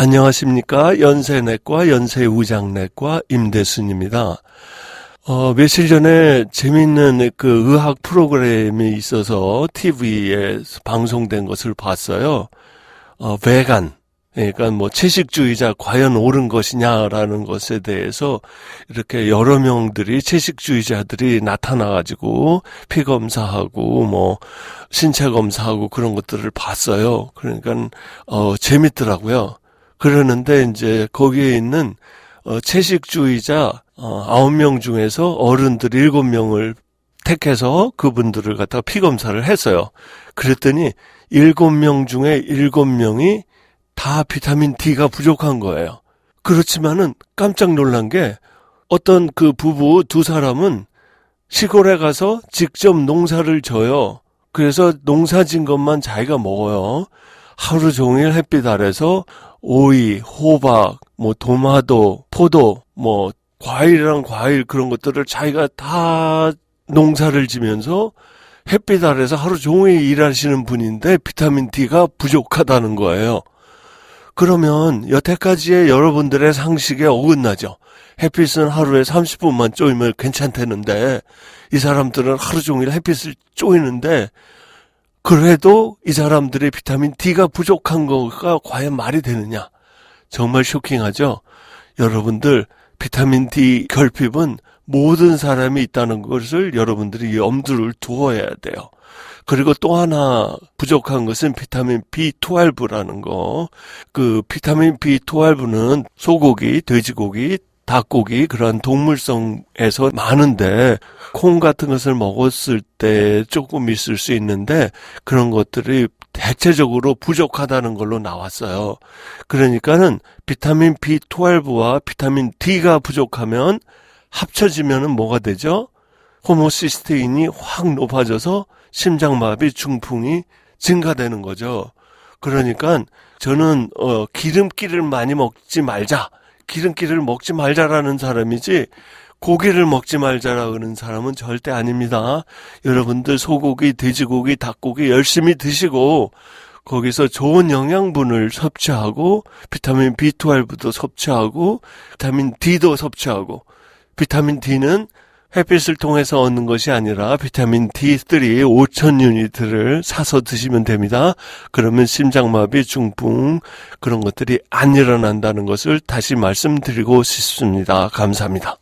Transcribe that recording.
안녕하십니까. 연세내과 연세우장내과 임대순입니다. 어, 며칠 전에 재밌는 그 의학 프로그램이 있어서 TV에 방송된 것을 봤어요. 어, vegan. 그러니까 뭐 채식주의자 과연 옳은 것이냐라는 것에 대해서 이렇게 여러 명들이 채식주의자들이 나타나가지고 피 검사하고 뭐 신체 검사하고 그런 것들을 봤어요. 그러니까 어 재밌더라고요. 그러는데 이제 거기에 있는 어, 채식주의자 어, 9명 중에서 어른들 7명을 택해서 그분들을 갖다가 피 검사를 했어요. 그랬더니 7명 중에 7명이 다 비타민 D가 부족한 거예요. 그렇지만은 깜짝 놀란 게 어떤 그 부부 두 사람은 시골에 가서 직접 농사를 져요. 그래서 농사 진 것만 자기가 먹어요. 하루 종일 햇빛 아래서 오이, 호박, 뭐 도마도, 포도, 뭐 과일이랑 과일 그런 것들을 자기가 다 농사를 지면서 햇빛 아래서 하루 종일 일하시는 분인데 비타민 D가 부족하다는 거예요. 그러면 여태까지의 여러분들의 상식에 어긋나죠. 햇빛은 하루에 30분만 쪼이면 괜찮다는데 이 사람들은 하루 종일 햇빛을 쪼이는데 그래도 이 사람들의 비타민 D가 부족한 거가 과연 말이 되느냐? 정말 쇼킹하죠? 여러분들, 비타민 D 결핍은 모든 사람이 있다는 것을 여러분들이 염두를 두어야 돼요. 그리고 또 하나 부족한 것은 비타민 B12라는 거. 그 비타민 B12는 소고기, 돼지고기, 닭고기 그런 동물성에서 많은데 콩 같은 것을 먹었을 때 조금 있을 수 있는데 그런 것들이 대체적으로 부족하다는 걸로 나왔어요. 그러니까는 비타민 B12와 비타민 D가 부족하면 합쳐지면은 뭐가 되죠? 호모시스테인이 확 높아져서 심장마비, 중풍이 증가되는 거죠. 그러니까 저는 어 기름기를 많이 먹지 말자. 기름기를 먹지 말자라는 사람이지 고기를 먹지 말자라는 사람은 절대 아닙니다. 여러분들 소고기, 돼지고기, 닭고기 열심히 드시고 거기서 좋은 영양분을 섭취하고 비타민 B12도 섭취하고 비타민 D도 섭취하고 비타민 D는 햇빛을 통해서 얻는 것이 아니라 비타민 D3 5천 유니트를 사서 드시면 됩니다. 그러면 심장마비, 중풍 그런 것들이 안 일어난다는 것을 다시 말씀드리고 싶습니다. 감사합니다.